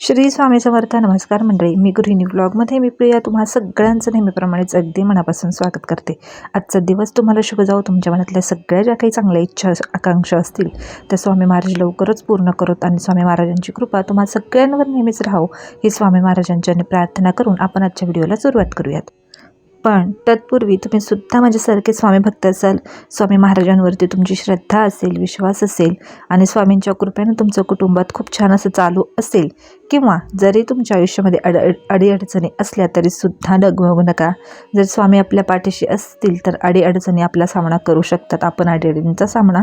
श्री स्वामी समर्थ नमस्कार मंडळी. मी गृहिणी ब्लॉगमध्ये मी प्रिया. तुम्हा सगळ्यांचं नेहमीप्रमाणेच अगदी मनापासून स्वागत करते. आजचा दिवस तुम्हाला शुभ जाऊ तुमच्या मनातल्या सगळ्या ज्या काही चांगल्या इच्छा आकांक्षा असतील त्या स्वामी महाराज लवकरच पूर्ण करत आणि स्वामी महाराजांची कृपा तुम्हा सगळ्यांवर नेहमीच राहो. ही स्वामी महाराजांच्या प्रार्थना करून आपण आजच्या व्हिडिओला सुरुवात करूयात. पण तत्पूर्वी तुम्ही सुद्धा माझ्यासारखे स्वामी भक्त असाल. स्वामी महाराजांवरती तुमची श्रद्धा असेल विश्वास असेल आणि स्वामींच्या कृपेनं तुमचं कुटुंबात खूप छान असं चालू असेल किंवा जरी तुमच्या आयुष्यामध्ये अड अडीअडचणी असल्या तरी सुद्धा डगमगू नका. जर स्वामी आपल्या पाठीशी असतील तर अडीअडचणी आपला सामना करू शकतात. आपण अडीअडींचा सामना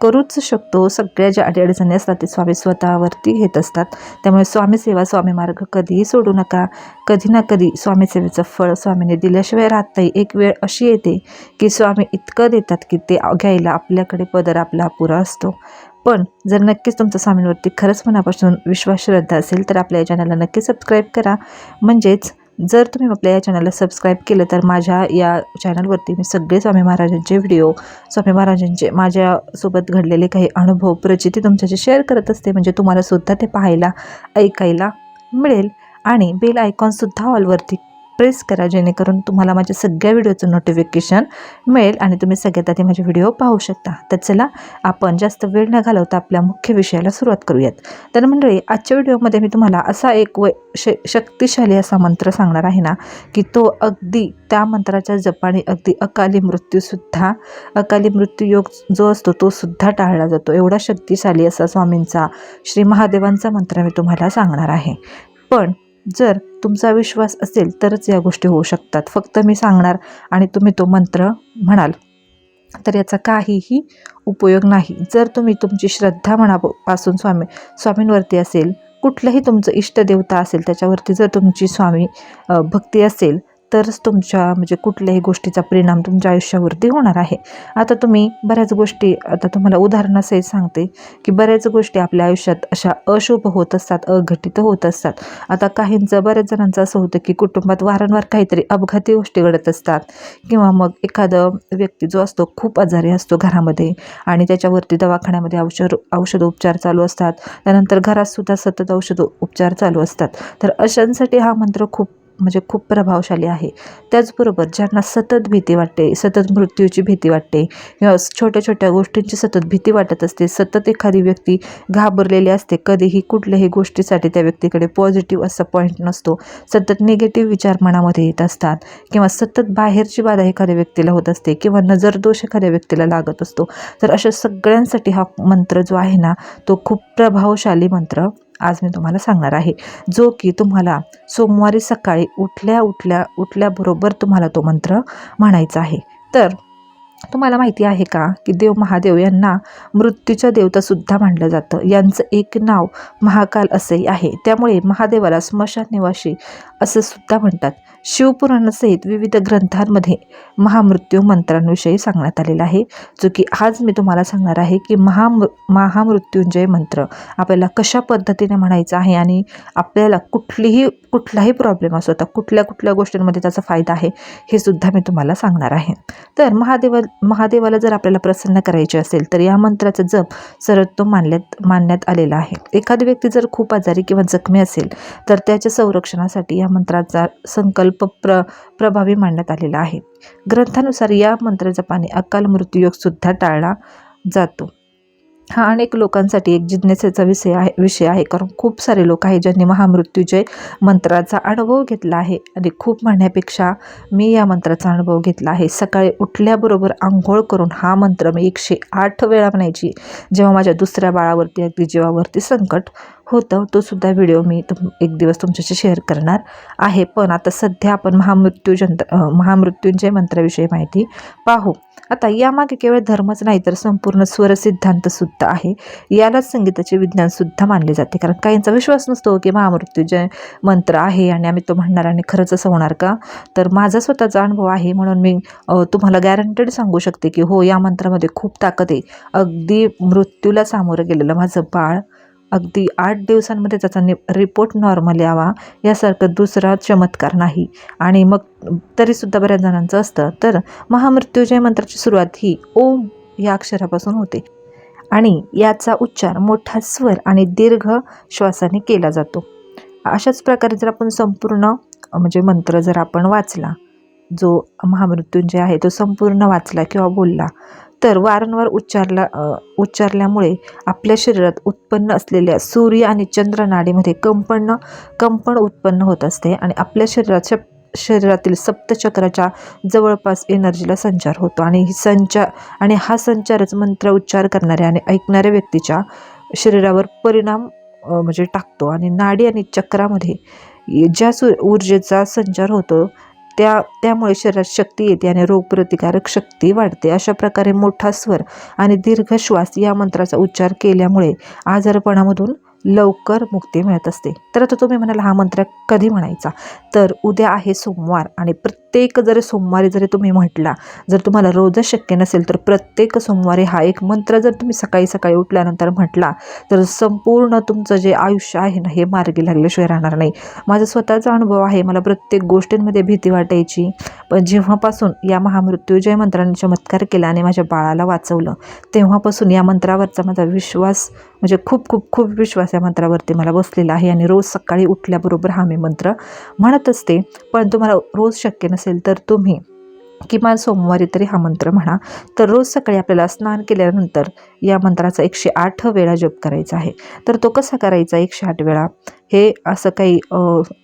करूच शकतो. सगळ्या ज्या अडीअडचणी असतात ते स्वामी स्वतःवरती घेत असतात. त्यामुळे स्वामी सेवा स्वामी मार्ग कधीही सोडू नका. कधी ना कधी स्वामी सेवेचं फळ स्वामीने दिल्याशिवाय राहत नाही. एक वेळ अशी येते की स्वामी इतकं देतात की ते घ्यायला आपल्याकडे पदर आपला अपुरा असतो. पण जर नक्कीच तुमचं स्वामींवरती खरंच मनापासून विश्वास श्रद्धा असेल तर आपल्या या चॅनलला नक्की सबस्क्राईब करा. म्हणजेच जर तुम्ही आपल्या या चॅनलला सबस्क्राईब केलं तर माझ्या या चॅनलवरती मी सगळे स्वामी महाराजांचे व्हिडिओ स्वामी महाराजांचे माझ्यासोबत घडलेले काही अनुभव प्रचिती तुमच्याशी शेअर करत असते. म्हणजे तुम्हाला सुद्धा ते पाहायला ऐकायला मिळेल. आणि बेल आयकॉनसुद्धा ऑलवरती प्रेस करा जेणेकरून तुम्हाला माझ्या सगळ्या व्हिडिओचं नोटिफिकेशन मिळेल आणि तुम्ही सगळ्यात आधी माझे व्हिडिओ पाहू शकता. तर चला आपण जास्त वेळ न घालवता आपल्या मुख्य विषयाला सुरुवात करूयात. तर मंडळी आजच्या व्हिडिओमध्ये मी तुम्हाला असा एक व श शक्तिशाली असा मंत्र सांगणार आहे ना की तो अगदी त्या मंत्राच्या जपाने अगदी अकाली मृत्यूसुद्धा अकाली मृत्यू योग जो असतो तो सुद्धा टाळला जातो. एवढा शक्तिशाली असा स्वामींचा श्री महादेवांचा मंत्र मी तुम्हाला सांगणार आहे. पण जर तुमचा विश्वास असेल तरच या गोष्टी होऊ शकतात. फक्त मी सांगणार आणि तुम्ही तो मंत्र म्हणाल. तर याचा काहीही उपयोग नाही. जर तुम्ही तुमची श्रद्धा मनापासून स्वामी स्वामींवरती असेल कुठलंही तुमचं इष्टदेवता असेल त्याच्यावरती जर तुमची स्वामी भक्ती असेल तरच तुमच्या म्हणजे कुठल्याही गोष्टीचा परिणाम तुमच्या आयुष्यावरती होणार आहे. आता तुम्ही बऱ्याच गोष्टी आता तुम्हाला उदाहरणासहित सांगते की बऱ्याच गोष्टी आपल्या आयुष्यात अशा अशुभ होत असतात अघटित होत असतात. आता काहींचं बऱ्याच जणांचं असं होतं की कुटुंबात वारंवार काहीतरी अपघाती गोष्टी घडत असतात. किंवा मग एखादं व्यक्ती जो असतो खूप आजारी असतो घरामध्ये आणि त्याच्यावरती दवाखान्यामध्ये औषध औषध उपचार चालू असतात. त्यानंतर घरातसुद्धा सतत औषध उपचार चालू असतात. तर अशांसाठी हा मंत्र खूप म्हणजे खूप प्रभावशाली आहे. त्याचबरोबर ज्यांना सतत भीती वाटते सतत मृत्यूची भीती वाटते किंवा छोट्या छोट्या गोष्टींची सतत भीती वाटत असते सतत एखादी व्यक्ती घाबरलेली असते कधीही कुठल्याही गोष्टीसाठी त्या व्यक्तीकडे पॉझिटिव्ह असा पॉईंट नसतो. सतत निगेटिव्ह विचार मनामध्ये येत असतात किंवा सतत बाहेरची बाधा एखाद्या व्यक्तीला होत असते किंवा नजरदोष एखाद्या व्यक्तीला लागत असतो. तर अशा सगळ्यांसाठी हा मंत्र जो आहे ना तो खूप प्रभावशाली मंत्र आज मी तुम्हाला सांगणार आहे. जो की तुम्हाला सोमवारी सकाळी उठल्या उठल्या उठल्याबरोबर तुम्हाला तो मंत्र म्हणायचा आहे. तर तुम्हाला माहिती आहे का की देव महादेव यांना मृत्यूच्या देवतासुद्धा मानलं जातं. यांचं एक नाव महाकाल असंही आहे. त्यामुळे महादेवाला स्मशान निवासी असं सुद्धा म्हणतात. शिवपुराणासहित विविध ग्रंथांमध्ये महामृत्यू मंत्रांविषयी सांगण्यात आलेला आहे. जो की आज मी तुम्हाला सांगणार आहे की महामृ महामृत्युंजय मंत्र आपल्याला कशा पद्धतीने म्हणायचा आहे आणि आपल्याला कुठलीही कुठलाही प्रॉब्लेम असो आता कुठल्या कुठल्या गोष्टींमध्ये त्याचा फायदा आहे हे सुद्धा मी तुम्हाला सांगणार आहे. तर महादेवा महादेवाला जर आपल्याला प्रसन्न करायचे असेल तर या मंत्राचा जप सर्वोत्तम मानल्यात मानण्यात आलेला आहे. एखादी व्यक्ती जर खूप आजारी किंवा जखमी असेल तर त्याच्या संरक्षणासाठी या मंत्राचा संकल्प प्र प्रभावी मांडण्यात आलेला आहे. ग्रंथानुसार या मंत्रजपाने अकाल मृत्यूयोगसुद्धा टाळला जातो. हा अनेक लोकांसाठी एक जिज्ञासेचा विषय आहे विषय आहे. कारण खूप सारे लोक आहेत ज्यांनी महामृत्यूजय मंत्राचा अनुभव घेतला आहे. आणि खूप म्हणण्यापेक्षा मी या मंत्राचा अनुभव घेतला आहे. सकाळी उठल्याबरोबर आंघोळ करून हा मंत्र मी एकशे आठ वेळा म्हणायची. जेव्हा माझ्या दुसऱ्या बाळावरती अगदी जीवावरती संकट होतं तो सुद्धा व्हिडिओ मी तुम एक दिवस तुमच्याशी शेअर करणार आहे. पण आता सध्या आपण महामृत्यूजंत महामृत्यूंच्या मंत्राविषयी माहिती पाहू. आता यामागे केवळ धर्मच नाही तर संपूर्ण स्वर सिद्धांतसुद्धा आहे. यालाच संगीताचे विज्ञानसुद्धा मानले जाते. कारण काहींचा विश्वास नसतो की महामृत्यूजय मंत्र आहे आणि आम्ही तो म्हणणार आणि खरंच असं होणार का? तर माझा स्वतःचा अनुभव आहे. म्हणून मी तुम्हाला गॅरंटेड सांगू शकते की हो या मंत्रामध्ये खूप ताकद आहे. अगदी मृत्यूला सामोरं गेलेलं माझं बाळ अगदी आठ दिवसांमध्ये त्याचा नि रिपोर्ट नॉर्मल यावा यासारखं दुसरा चमत्कार नाही. आणि मग तरीसुद्धा बऱ्याच जणांचं असतं. तर महामृत्युजय मंत्राची सुरुवात ही ओम या अक्षरापासून होते. आणि याचा उच्चार मोठा स्वर आणि दीर्घ श्वासाने केला जातो. अशाच प्रकारे जर आपण संपूर्ण म्हणजे मंत्र जर आपण वाचला जो महामृत्युंजय आहे तो संपूर्ण वाचला किंवा बोलला तर वारंवार उच्चारला उच्चारल्यामुळे आपल्या शरीरात उत्पन्न असलेल्या सूर्य आणि चंद्र नाडीमध्ये कंपन कंपन उत्पन्न होत असते आणि आपल्या शरीरात शरीरातील सप्तचक्राच्या जवळपास एनर्जीला संचार होतो. आणि ही संचार आणि हा संचारच मंत्र उच्चार करणाऱ्या आणि ऐकणाऱ्या व्यक्तीच्या शरीरावर परिणाम म्हणजे टाकतो. आणि नाडी आणि चक्रामध्ये ज्या सु ऊर्जेचा संचार होतो त्या त्यामुळे शरीरात शक्ती येते आणि रोगप्रतिकारक शक्ती वाढते. अशा प्रकारे मोठा स्वर आणि दीर्घ श्वास या मंत्राचा उच्चार केल्यामुळे आजारपणामधून लवकर मुक्ती मिळत असते. तर आता तुम्ही म्हणाल हा मंत्र कधी म्हणायचा? तर उद्या आहे सोमवार आणि प्रत्येक जर सोमवारी जरी तुम्ही म्हटला जर तुम्हाला रोजच शक्य नसेल तर प्रत्येक सोमवारी हा एक मंत्र जर तुम्ही सकाळी सकाळी उठल्यानंतर म्हटला तर संपूर्ण तुमचं जे आयुष्य आहे ना हे मार्गी लागल्याशिवाय राहणार नाही. माझा स्वतःचा अनुभव आहे मला प्रत्येक गोष्टींमध्ये भीती वाटायची. पण जेव्हापासून या महामृत्यूजय मंत्राने चमत्कार केला आणि माझ्या बाळाला वाचवलं तेव्हापासून या मंत्रावरचा माझा विश्वास म्हणजे खूप खूप खूप विश्वास या मंत्रावरती मला बसलेला आहे आणि रोज सकाळी उठल्याबरोबर हा मी मंत्र म्हणत असते पण तुम्हाला रोज शक्य नसेल तर तुम्ही किमान सोमवारी तरी हा मंत्र म्हणा. तर रोज सकाळी आपल्याला स्नान केल्यानंतर या मंत्राचा एकशे आठ वेळा जप करायचा आहे. तर तो कसा करायचा एकशे आठ वेळा? हे असं काही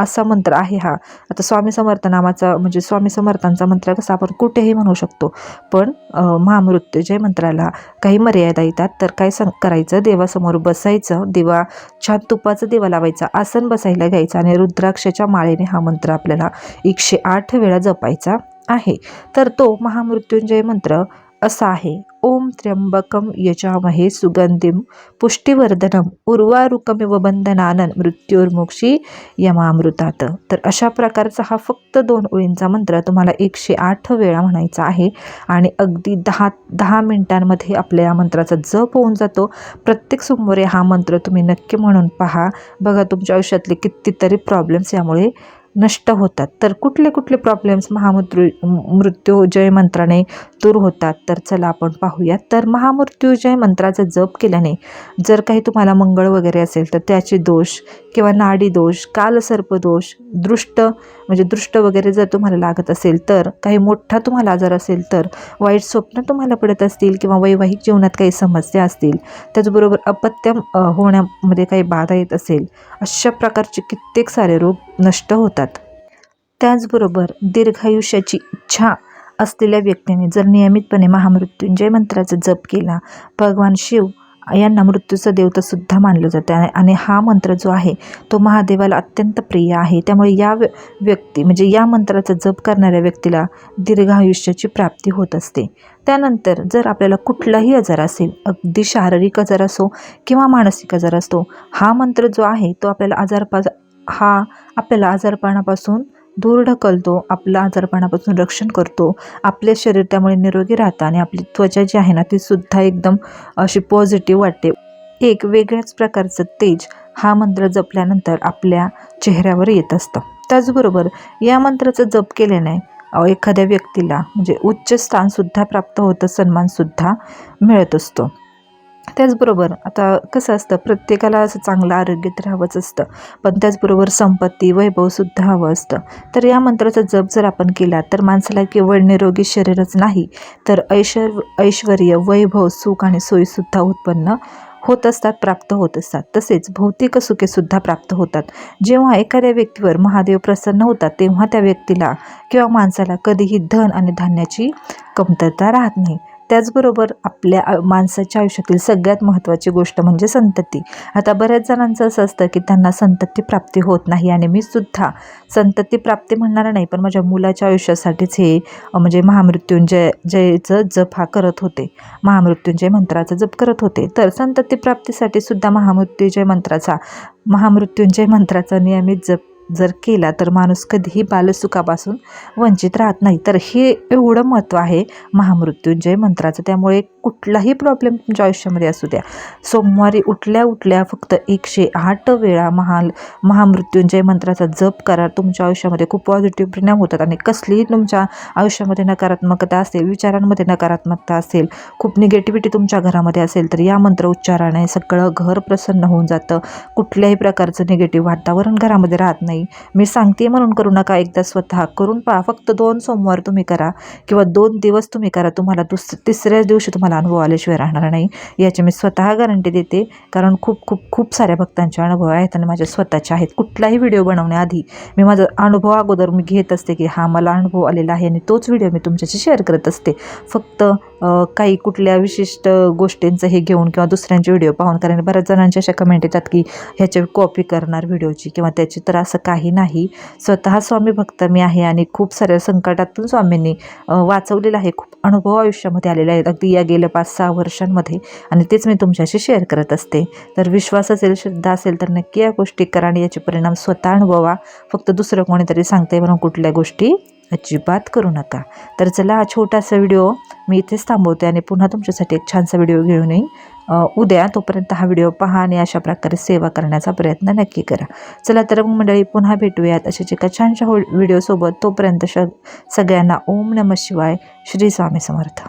असा मंत्र आहे हा. आता स्वामी समर्थ नामाचा म्हणजे स्वामी समर्थांचा मंत्र कसा आपण कुठेही म्हणू शकतो. पण महामृत्युजय महामृत्यूजय मंत्राला काही मर्यादा येतात. तर काय सं करायचं? देवासमोर बसायचं. दिवा छान तुपाचं दिवा लावायचा. आसन बसायला घ्यायचं. आणि रुद्राक्षाच्या माळेने हा मंत्र आपल्याला एकशे आठ वेळा जपायचा. आहे. तर तो महामृत्युंजय मंत्र असा आहे. ओम त्र्यंबकम यजामहे सुगंधिम पुष्टिवर्धनम उर्वारुकमिव बंधनानन मृत्युर्मुक्षी यमामृतात. तर अशा प्रकारचा हा फक्त दोन ओळींचा मंत्र तुम्हाला एकशे आठ वेळा म्हणायचा आहे आणि अगदी दहा दहा मिनिटांमध्ये आपल्या या मंत्राचा जप होऊन जातो. प्रत्येक सोमवारी हा मंत्र तुम्ही नक्की म्हणून पहा. बघा तुमच्या आयुष्यातले कितीतरी प्रॉब्लेम्स यामुळे नष्ट होतात. तर कुठले कुठले प्रॉब्लेम्स महामृत्यू मृत्यूजय मंत्राने दूर होतात तर चला आपण पाहूयात. तर महामृत्युजय मंत्राचा जप केल्याने जर काही तुम्हाला मंगळ वगैरे असेल तर त्याचे दोष किंवा नाडी दोष कालसर्पदोष दृष्ट म्हणजे दृष्ट वगैरे जर तुम्हाला लागत असेल तर काही मोठा तुम्हाला आजार असेल तर वाईट स्वप्न तुम्हाला पडत असतील किंवा वैवाहिक जीवनात काही समस्या असतील त्याचबरोबर अपत्यम होण्यामध्ये काही बाधा येत असेल अशा प्रकारचे कित्येक सारे रोग नष्ट होतात. त्याचबरोबर दीर्घायुष्याची इच्छा असलेल्या व्यक्तीने जर नियमितपणे महामृत्युंजय मंत्राचा जप केला भगवान शिव यांना मृत्यूचं देवता सुद्धा मानलं जातं. आणि- हा मंत्र जो आहे तो महादेवाला अत्यंत प्रिय आहे. त्यामुळे या व्य- व्यक्ती म्हणजे या मंत्राचा जप करणाऱ्या व्यक्तीला दीर्घायुष्याची प्राप्ती होत असते. त्यानंतर जर आपल्याला कुठलाही आजार असेल अगदी शारीरिक आजार असो किंवा मानसिक आजार असतो हा मंत्र जो आहे तो आपल्याला आजारपा हा आपल्याला आजारपणापासून दूर ढकलतो आपलं आजारपणापासून रक्षण करतो. आपले शरीर त्यामुळे निरोगी राहतं आणि आपली त्वचा जी आहे ना ती सुद्धा एकदम अशी पॉझिटिव्ह वाटते. एक वेगळ्याच प्रकारचं तेज हा मंत्र जपल्यानंतर आपल्या चेहऱ्यावर येत असतं. त्याचबरोबर या मंत्राचा जप केल्याने एखाद्या व्यक्तीला म्हणजे उच्च स्थानसुद्धा प्राप्त होतं सन्मानसुद्धा मिळत असतो. त्याचबरोबर आता कसं असतं प्रत्येकाला असं चांगलं आरोग्य तर हवंच असतं पण त्याचबरोबर संपत्ती वैभवसुद्धा हवं असतं. तर या मंत्राचा जप जर आपण केला तर माणसाला केवळ निरोगी शरीरच नाही तर ऐश्वर ऐश्वर वैभव सुख आणि सोयीसुद्धा उत्पन्न होत असतात प्राप्त होत असतात. तसेच भौतिक सुखेसुद्धा प्राप्त होतात. जेव्हा एखाद्या व्यक्तीवर महादेव प्रसन्न होतात तेव्हा त्या व्यक्तीला किंवा माणसाला कधीही धन आणि धान्याची कमतरता राहत नाही. त्याचबरोबर आपल्या माणसाच्या आयुष्यातील सगळ्यात महत्त्वाची गोष्ट म्हणजे संतती. आता बऱ्याच जणांचं असं असतं की त्यांना संतती प्राप्ती होत नाही आणि मी सुद्धा संतती प्राप्ती म्हणणार नाही पण माझ्या मुलाच्या आयुष्यासाठीच हे म्हणजे महामृत्युंजय जयचं जप हा करत होते. महामृत्युंजय मंत्राचा जप करत होते. तर संतती प्राप्तीसाठी सुद्धा महामृत्युंजय मंत्राचा महामृत्युंजय मंत्राचा नियमित जप जर केला तर माणूस कधीही बालसुखापासून वंचित राहत नाही. तर हे एवढं महत्त्व आहे महामृत्युंजय मंत्राचं. त्यामुळे कुठलाही प्रॉब्लेम तुमच्या आयुष्यामध्ये असू द्या. सोमवारी उठल्या उठल्या फक्त एकशे आठ वेळा महा महामृत्युंजय मंत्राचा जप करा. तुमच्या आयुष्यामध्ये खूप पॉझिटिव्ह परिणाम होतात आणि कसलीही तुमच्या आयुष्यामध्ये नकारात्मकता असेल विचारांमध्ये नकारात्मकता असेल खूप निगेटिव्हिटी तुमच्या घरामध्ये असेल तर या मंत्र उच्चाराने सगळं घर प्रसन्न होऊन जातं. कुठल्याही प्रकारचं निगेटिव्ह वातावरण घरामध्ये राहत नाही. मी सांगते म्हणून करू नका एकदा स्वतः. करून पहा. फक्त दोन सोमवार तुम्ही करा किंवा दोन दिवस तुम्ही करा. तुम्हाला दुस तिसऱ्याच दिवशी तुम्हाला अनुभव आल्याशिवाय राहणार नाही. याची मी स्वतः गॅरंटी देते. कारण खूप खूप खूप साऱ्या भक्तांचे अनुभव आहेत आणि माझ्या स्वतःचे आहेत. कुठलाही व्हिडिओ बनवण्याआधी मी माझा अनुभव अगोदर मी घेत असते की हा मला अनुभव आलेला आहे आणि तोच व्हिडिओ मी तुमच्याशी शेअर करत असते. फक्त काही कुठल्या विशिष्ट गोष्टींचं हे घेऊन किंवा दुसऱ्यांचे व्हिडिओ पाहून कारण बऱ्याच जणांच्या अशा कमेंट येतात की ह्याची कॉपी करणार व्हिडिओची किंवा त्याची तर असं काही नाही. स्वतः स्वामी भक्त मी आहे आणि खूप साऱ्या संकटातून स्वामींनी वाचवलेलं आहे. खूप अनुभव आयुष्यामध्ये आलेला आहे अगदी या गेल्या पाच सहा वर्षांमध्ये आणि तेच मी तुमच्याशी शेअर करत असते. तर विश्वास असेल श्रद्धा असेल तर नक्की या गोष्टी करा आणि याचे परिणाम स्वतः अनुभवा. फक्त दुसरं कोणीतरी सांगते म्हणून कुठल्या गोष्टी अजिबात करू नका. तर चला हा छोटासा व्हिडिओ मी इथेच थांबवते आणि पुन्हा तुमच्यासाठी एक छानसा व्हिडिओ घेऊन येईन. उद्या तोपर्यंत हा व्हिडिओ पहा आणि अशा प्रकारे सेवा करण्याचा प्रयत्न नक्की करा. चला तर मग मंडळी पुन्हा भेटूयात अशाच एका छानशा हो व्हिडिओसोबत. तोपर्यंत श सगळ्यांना ओम नम शिवाय श्री स्वामी समर्थ.